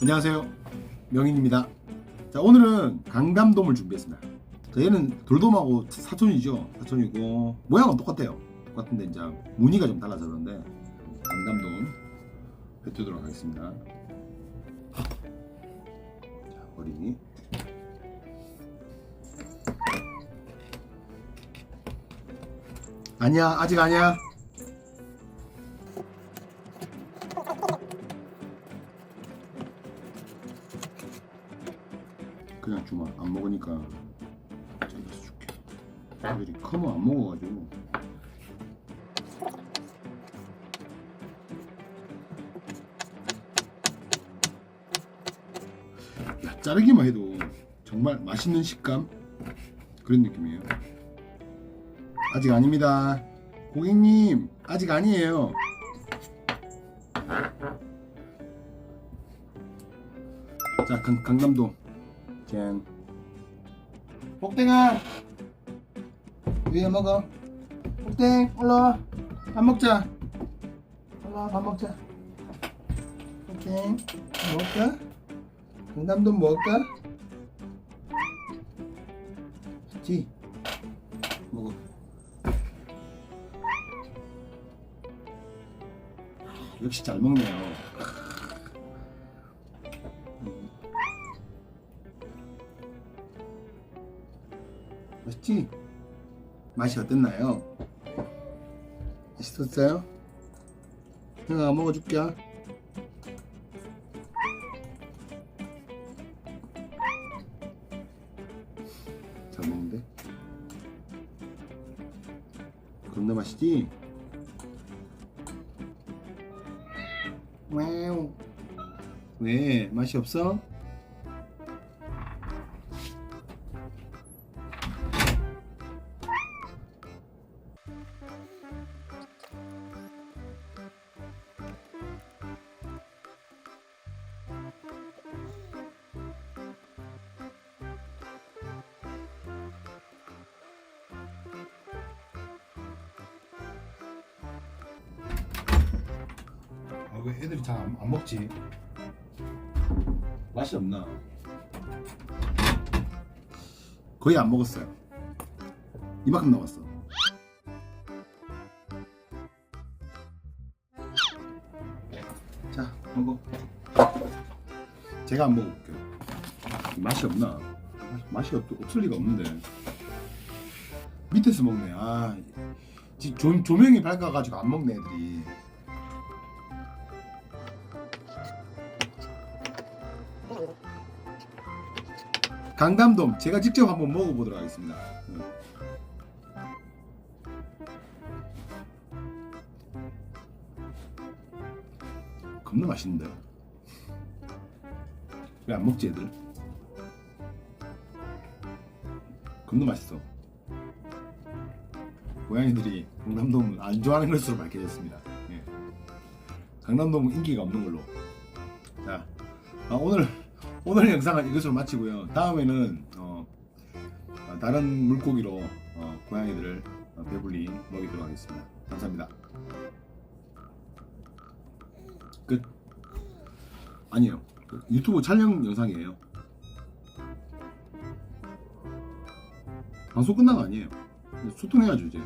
안녕하세요. 명인입니다. 자 오늘은 강담돔을 준비했습니다. 자 얘는 돌돔하고 사촌이죠? 사촌이고. 모양은 똑같아요. 똑같은데 이제 무늬가 좀 달라서 그런데 강담돔 뱉도록 하겠습니다. 자 머리. 아니야 아직 아니야 그냥 주마 안 먹으니까 잘라서 줄게. 애들이 커면 안 먹어가지고. 야 자르기만 해도 정말 맛있는 식감? 그런 느낌이에요. 아직 아닙니다. 고객님 아직 아니에요. 자 강, 강남도 짠. 복댕아. 위에 먹어. 복댕 올라와. 밥 먹자. 올라와 밥 먹자. 복댕 뭐 먹을까? 강남도 먹을까? 지. 먹어. 역시 잘 먹네요 맛있지? 맛이 어땠나요? 맛있었어요? 형아 먹어줄게 잘 먹는데? 겁나 맛있지? 와우 왜? 맛이 없어? 아, 왜 애들이 잘 안 먹지? 맛이 없나? 거의 안 먹었어요. 이만큼 남았어. 자, 먹어. 제가 안 먹어볼게요. 맛이 없나? 맛이 없, 없을 리가 없는데. 밑에서 먹네. 아, 지- 조, 조명이 밝아가지고 안 먹네 애들이. 강담돔 제가 직접 한번 먹어보도록 하겠습니다. 음. 겁나 맛있는데 왜 안 먹지 애들? 겁나 맛있어. 고양이들이 강남돔을 안 좋아하는 것으로 밝혀졌습니다. 예. 강남돔은 인기가 없는 걸로. 자, 아, 오늘 오늘 영상은 이것으로 마치고요. 다음에는 어, 어, 다른 물고기로 어, 고양이들을 어, 배불리 먹이도록 하겠습니다. 감사합니다. 끝. 아니에요. 그 유튜브 촬영 영상이에요. 방송 끝난 거 아니에요. 소통해야죠 이제.